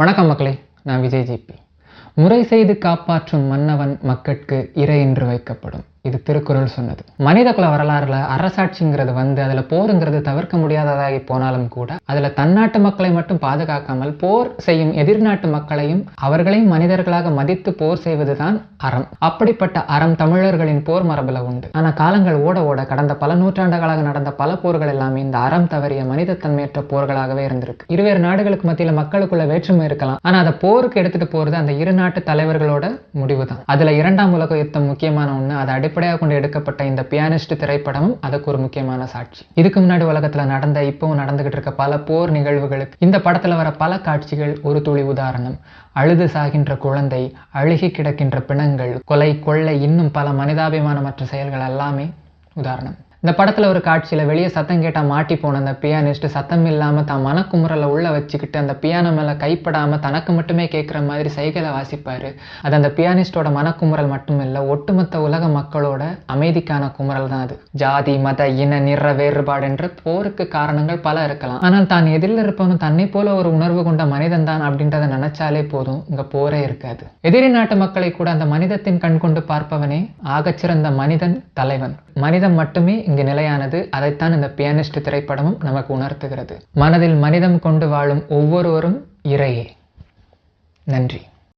வணக்கம் மக்களே நான் விஜய் ஜிபி. முறை செய்து காப்பாற்றும் மன்னவன் மக்கட்கு இறை என்று வைக்கப்படும். இது திருக்குறள் சொன்னது. மனிதகுல வரலாறுல அரசாட்சிங்கிறது வந்து அதுல போருங்கிறது தவிர்க்க முடியாததாகி போனாலும் கூட அதுல தன்னாட்டு மக்களை மட்டும் பாதுகாக்காமல் போர் செய்யும் எதிர்நாட்டு மக்களையும் அவர்களையும் மனிதர்களாக மதித்து போர் செய்வதுதான் அறம். அப்படிப்பட்ட அறம் தமிழர்களின் போர் மரபுல உண்டு. ஆனா காலங்கள் ஓட ஓட கடந்த பல நூற்றாண்டுகளாக நடந்த பல போர்கள் எல்லாமே இந்த அறம் தவறிய மனிதத்தன்மையற்ற போர்களாகவே இருந்திருக்கு. இருவேறு நாடுகளுக்கு மத்தியில மக்களுக்குள்ள வேற்றுமை இருக்கலாம். ஆனா அதை போருக்கு எடுத்துட்டு போறது அந்த இரு நாட்டு தலைவர்களோட முடிவு தான் அதுல இரண்டாம் உலக யுத்தம் முக்கியமான ஒண்ணு அதை அடிப்படையாக கொண்டு எடுக்கப்பட்ட இந்த பியானிஸ்ட் திரைப்படமும் அதுக்கு ஒரு முக்கியமான சாட்சி. இதுக்கு முன்னாடி உலகத்துல நடந்த இப்பவும் நடந்துகிட்டு இருக்க பல போர் நிகழ்வுகளுக்கு இந்த படத்துல வர பல காட்சிகள் ஒரு துளி உதாரணம். அழுது சாகின்ற குழந்தை அழுகி கிடக்கின்ற பிணங்கள் கொலை கொள்ளை இன்னும் பல மனிதாபிமானமற்ற செயல்கள் எல்லாமே உதாரணம். இந்த படத்தில் ஒரு காட்சியில் வெளியே சத்தம் கேட்டால் மாட்டி போன அந்த பியானிஸ்ட் சத்தம் இல்லாமல் தான் மனக்குமுறலை உள்ள வச்சுக்கிட்டு அந்த பியானோ மேலே கைப்படாமல் தனக்கு மட்டுமே கேட்குற மாதிரி சைகளை வாசிப்பார். அது அந்த பியானிஸ்டோட மனக்குமுறல் மட்டும் இல்லை ஒட்டுமொத்த உலக மக்களோட அமைதிக்கான குமுறல் தான் அது. ஜாதி மத இன நிற வேறுபாடு என்று போருக்கு காரணங்கள் பல இருக்கலாம். ஆனால் தான் எதிரில் இருப்பவனும் தன்னை போல ஒரு உணர்வு கொண்ட மனிதன் தான் அப்படின்றத நினைச்சாலே போதும் இங்கே போரே இருக்காது. எதிரி நாட்டு மக்களை கூட அந்த மனிதத்தின் கண் கொண்டு பார்ப்பவனே ஆகச்சிறந்த மனிதன் தலைவன். மனிதன் மட்டுமே இங்கு நிலையானது அதைத்தான் இந்த பியானிஸ்ட் திரைப்படமும் நமக்கு உணர்த்துகிறது. மனதில் மனிதம் கொண்டு வாழும் ஒவ்வொருவரும் இறையே. நன்றி.